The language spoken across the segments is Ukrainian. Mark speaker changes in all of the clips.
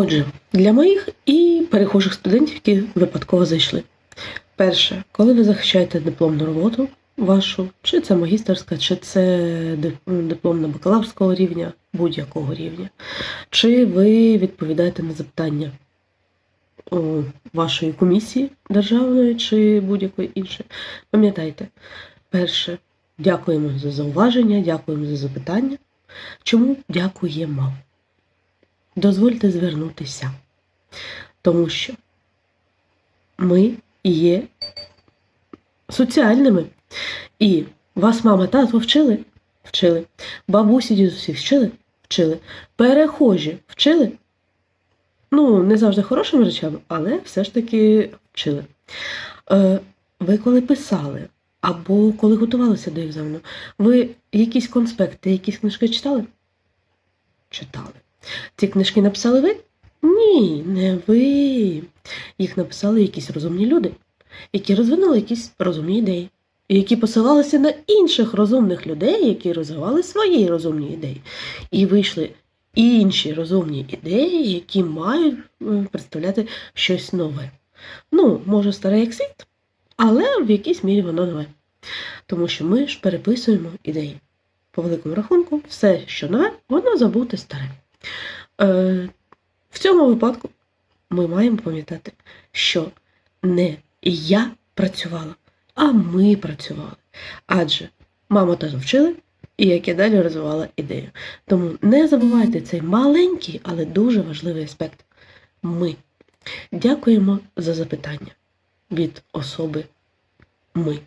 Speaker 1: Отже, для моїх і перехожих студентів, які випадково зайшли. Перше, коли ви захищаєте дипломну роботу вашу, чи це магістерська, чи це дип- дипломна бакалаврського рівня, будь-якого рівня, чи ви відповідаєте на запитання вашої комісії державної чи будь-якої іншої. Пам'ятайте, перше, дякуємо за зауваження, дякуємо за запитання. Чому дякуємо? Дозвольте звернутися, тому що ми є соціальними. І вас мама тато вчили? Вчили. Бабусі, дідусі вчили? Вчили. Перехожі вчили? Ну, не завжди хорошими речами, але все ж таки вчили. Е, ви коли писали, або коли готувалися до екзамену, ви якісь конспекти, якісь книжки читали? Читали. Ці книжки написали ви? Ні, не ви. Їх написали якісь розумні люди, які розвинули якісь розумні ідеї, і які посилалися на інших розумних людей, які розвивали свої розумні ідеї. І вийшли інші розумні ідеї, які мають е, представляти щось нове. Ну, може, старе як світ, але в якійсь мірі воно нове. Тому що ми ж переписуємо ідеї. По великому рахунку, все, що нове, воно забуте старе. Е, в цьому випадку ми маємо пам'ятати, що не я працювала, а ми працювали. Адже мама та вчили, і як я далі розвивала ідею. Тому не забувайте цей маленький, але дуже важливий аспект. Ми дякуємо за запитання від особи ми.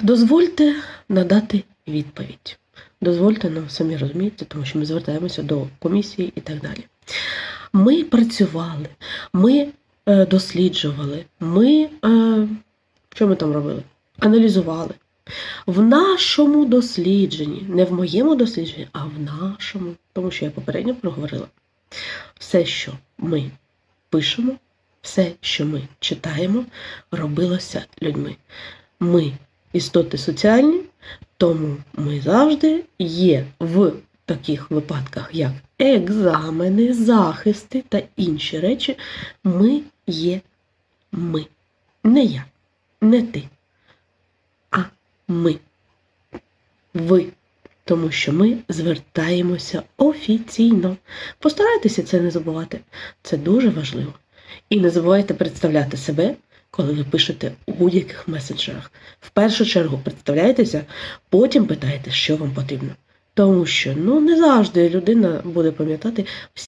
Speaker 1: Дозвольте надати відповідь. Дозвольте нам самі розуміти, тому що ми звертаємося до комісії і так далі. Ми працювали, ми е, досліджували, ми е, що ми там робили? Аналізували. В нашому дослідженні, не в моєму дослідженні, а в нашому, тому що я попередньо проговорила. Все, що ми пишемо, все, що ми читаємо, робилося людьми. Ми істоти соціальні, тому ми завжди є в таких випадках, як екзамени, захисти та інші речі. Ми є ми. Не я, не ти, а ми. Ви. Тому що ми звертаємося офіційно. Постарайтеся це не забувати. Це дуже важливо. І не забувайте представляти себе, коли ви пишете у будь-яких меседжерах, В першу чергу представляєтеся, потім питаєте, що вам потрібно. Тому що ну не завжди людина буде пам'ятати